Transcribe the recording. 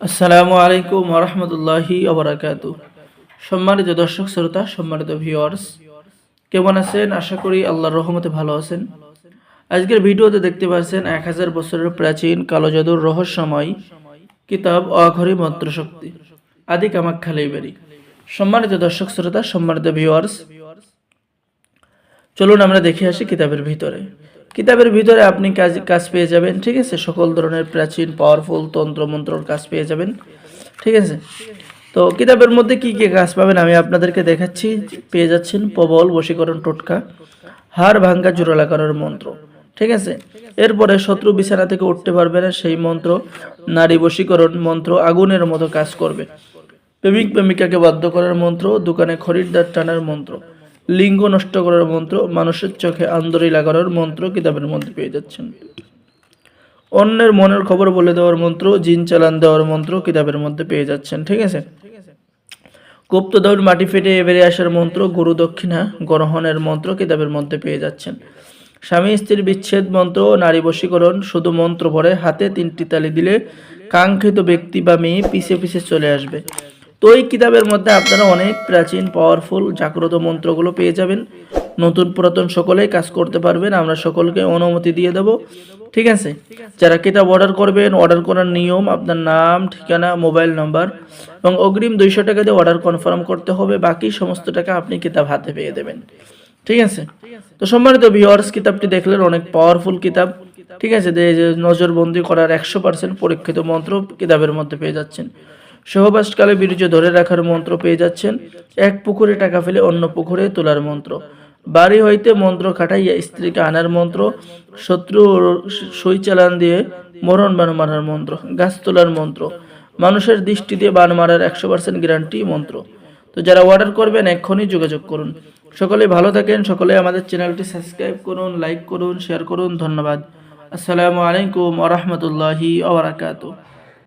আসসালামু আলাইকুম রহমতুল্লাহি অবরাকাত সম্মানিত দর্শক, শ্রোতা, সম্মানিত ভিউয়ার্স কেমন আছেন? আশা করি আল্লাহর রহমতে ভালো আছেন। আজকের ভিডিওতে দেখতে পাচ্ছেন এক হাজার বছরের প্রাচীন কালো জাদুর রহস্যময় কিতাব অঘরি মন্ত্রশক্তি, আদি কামাখ্যা লাইব্রেরি। সম্মানিত দর্শক, শ্রোতা, সম্মানিত ভিউয়ার্স চলুন আমরা দেখে আসি কিতাবের ভিতরে। কিতাবের ভিতরে আপনি কাজ কাজ পেয়ে যাবেন, ঠিক আছে? সকল ধরনের প্রাচীন পাওয়ারফুল তন্ত্র, মন্ত্রর কাজ পেয়ে যাবেন, ঠিক আছে? তো কিতাবের মধ্যে কি কি কাজ পাবেন আমি আপনাদেরকে দেখাচ্ছি, পেয়ে যাচ্ছেন প্রবল বশীকরণ টোটকা, হাড় ভাঙ্গা জোড়ালা করার মন্ত্র, ঠিক আছে? এরপরে শত্রু বিছানা থেকে উঠতে পারবে না, সেই মন্ত্র, নারী বশীকরণ মন্ত্র, আগুনের মতো কাজ করবে। প্রেমিক, প্রেমিকাকে বাধ্য করার মন্ত্র, দোকানে খরিদ্দার টানার মন্ত্র লিঙ্গ নষ্ট করার মন্ত্র, মানুষের চোখে আন্দরি লাগানোর মন্ত্র কিতাবের মধ্যে পেয়ে যাচ্ছেন। অন্যের মনের খবর বলে দেওয়ার মন্ত্র, জিন চালান দেওয়ার মন্ত্র কিতাবের মধ্যে পেয়ে যাচ্ছেন, ঠিক আছে? গুপ্ত দৌড় মাটি ফেটে বেরিয়ে আসার মন্ত্র, গুরু দক্ষিণা গ্রহণের মন্ত্র কিতাবের মধ্যে পেয়ে যাচ্ছেন। স্বামী স্ত্রীর বিচ্ছেদ মন্ত্র, নারী বশীকরণ, শুধু মন্ত্র পড়ে হাতে তিনটি তালি দিলে কাঙ্ক্ষিত ব্যক্তি বা মেয়ে পিছে পিছে চলে আসবে। তো এই কিতাবের মধ্যে আপনারা অনেক প্রাচীন পাওয়ারফুল জাগ্রত মন্ত্রগুলো পেয়ে যাবেন। নতুন পুরাতন সকলেই কাজ করতে পারবেন। আমরা সকলকে অনুমতি দিয়ে দেব। ঠিক আছে? যারা কিতাব অর্ডার করবেন অর্ডার করার নিয়ম, আপনার নাম, ঠিকানা মোবাইল নাম্বার এবং অগ্রিম দুইশো টাকা দিয়ে অর্ডার কনফার্ম করতে হবে। বাকি সমস্ত টাকা আপনি কিতাব হাতে পেয়ে দেবেন। ঠিক আছে? তো সম্মানিত ভিওয়ার্স কিতাবটি দেখলেন, অনেক পাওয়ারফুল কিতাব। ঠিক আছে? নজরবন্দি করার একশো পার্সেন্ট পরীক্ষিত মন্ত্র কিতাবের মধ্যে পেয়ে যাচ্ছেন। সহবাসকালে বীর্য ধরে রাখার মন্ত্র পেয়ে যাচ্ছেন। এক পুকুরে টাকা ফেলে অন্য পুকুরে তোলার মন্ত্র। বাড়ি হইতে মন্ত্র খাটাইয়া স্ত্রীকে আনার মন্ত্র। শত্রু সই চালান দিয়ে মরণ বান মারার মন্ত্র। গাছ তোলার মন্ত্র। মানুষের দৃষ্টি দিয়ে বান মারার একশো পার্সেন্ট গ্যারান্টি মন্ত্র। তো যারা অর্ডার করবেন, এক্ষুনি যোগাযোগ করুন। সকলে ভালো থাকেন, সকলে আমাদের চ্যানেলটি সাবস্ক্রাইব করুন লাইক করুন শেয়ার করুন। ধন্যবাদ। আসসালামু আলাইকুম আ রহমতুল্লাহি